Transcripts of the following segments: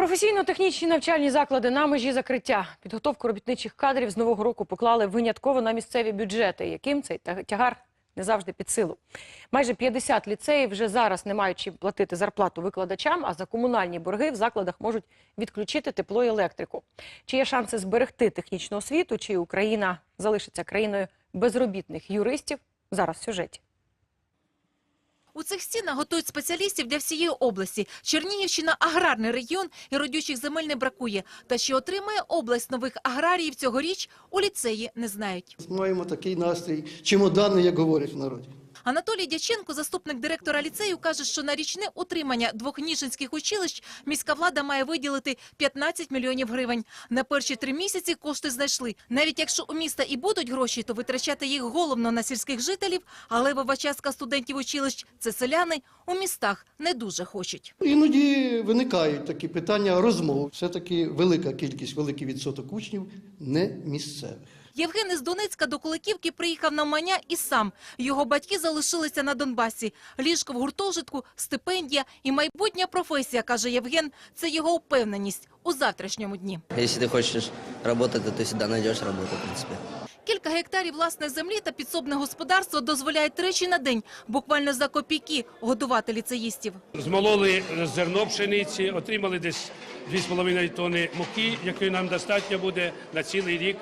Професійно-технічні навчальні заклади на межі закриття. Підготовку робітничих кадрів з нового року поклали винятково на місцеві бюджети, яким цей тягар не завжди під силу. Майже 50 ліцеїв вже зараз не мають чим платити зарплату викладачам, а за комунальні борги в закладах можуть відключити тепло і електрику. Чи є шанси зберегти технічну освіту, чи Україна залишиться країною безробітних юристів? Зараз в сюжеті. У цих стінах готують спеціалістів для всієї області. Чернігівщина – аграрний регіон, і родючих земель не бракує. Та що отримає область нових аграріїв цьогоріч, у ліцеї не знають. Маємо такий настрій, чемодани, як говорять в народі. Анатолій Дяченко, заступник директора ліцею, каже, що на річне утримання двох ніжинських училищ міська влада має виділити 15 мільйонів гривень. На перші три місяці кошти знайшли. Навіть якщо у міста і будуть гроші, то витрачати їх головно на сільських жителів, а левова частка студентів училищ – це селяни, у містах не дуже хочуть. Іноді виникають такі питання розмов. Все-таки велика кількість, великий відсоток учнів не місцевих. Євген із Донецька до Куликівки приїхав на мання і сам. Його батьки залишилися на Донбасі. Ліжко в гуртожитку, стипендія і майбутня професія, каже Євген. Це його упевненість у завтрашньому дні. Если ты хочешь работать, то ты всегда найдешь работу, в принципе. Кілька гектарів власної землі та підсобне господарство дозволяють тричі на день, буквально за копійки, годувати ліцеїстів. Змололи зерно пшениці, отримали десь 2,5 тонни муки, якої нам достатньо буде на цілий рік,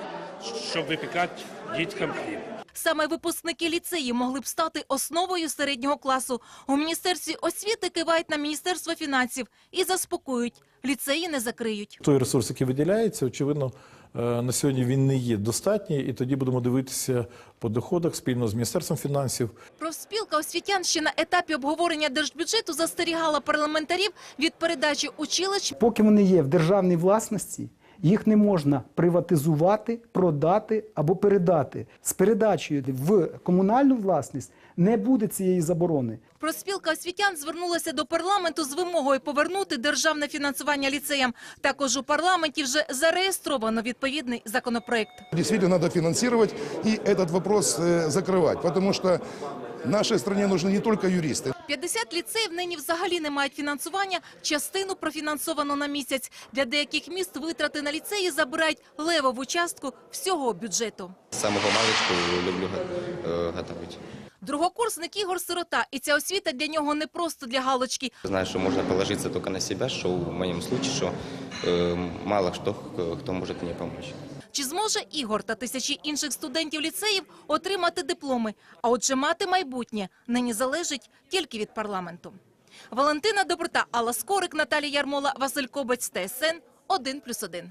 щоб випікати діткам хліб. Саме випускники ліцеїв могли б стати основою середнього класу. У Міністерстві освіти кивають на Міністерство фінансів і заспокоюють – ліцеї не закриють. Той ресурс, який виділяється, очевидно, е, на сьогодні він не є достатній, і тоді будемо дивитися по доходах спільно з Міністерством фінансів. Профспілка освітян ще на етапі обговорення держбюджету застерігала парламентарів від передачі училищ Поки вони є в державній власності, їх не можна приватизувати, продати або передати. З передачею в комунальну власність не буде цієї заборони. Профспілка освітян звернулася до парламенту з вимогою повернути державне фінансування ліцеям. Також у парламенті вже зареєстровано відповідний законопроект. Действительно, надо финансировать и этот вопрос э, закрывать, потому нашей стране нужны не только юристы. 50 ліцеїв нині взагалі не мають фінансування, частину профінансовано на місяць. Для деяких міст витрати на ліцеї забирають левову частку всього бюджету. З самого маличку люблю е, готувати. Другокурсник Ігор Сирота, і ця освіта для нього не просто для галочки. Знаю, що можна положитися тільки на себе, що в моєму випадку, що е, мало хто, хто може мені допомогти. Чи зможе Ігор та тисячі інших студентів ліцеїв отримати дипломи? А отже, мати майбутнє нині залежить тільки від парламенту. Валентина Доброта, Алла Скорик, Наталія Ярмола, Василь Кобець, ТСН 1+,1.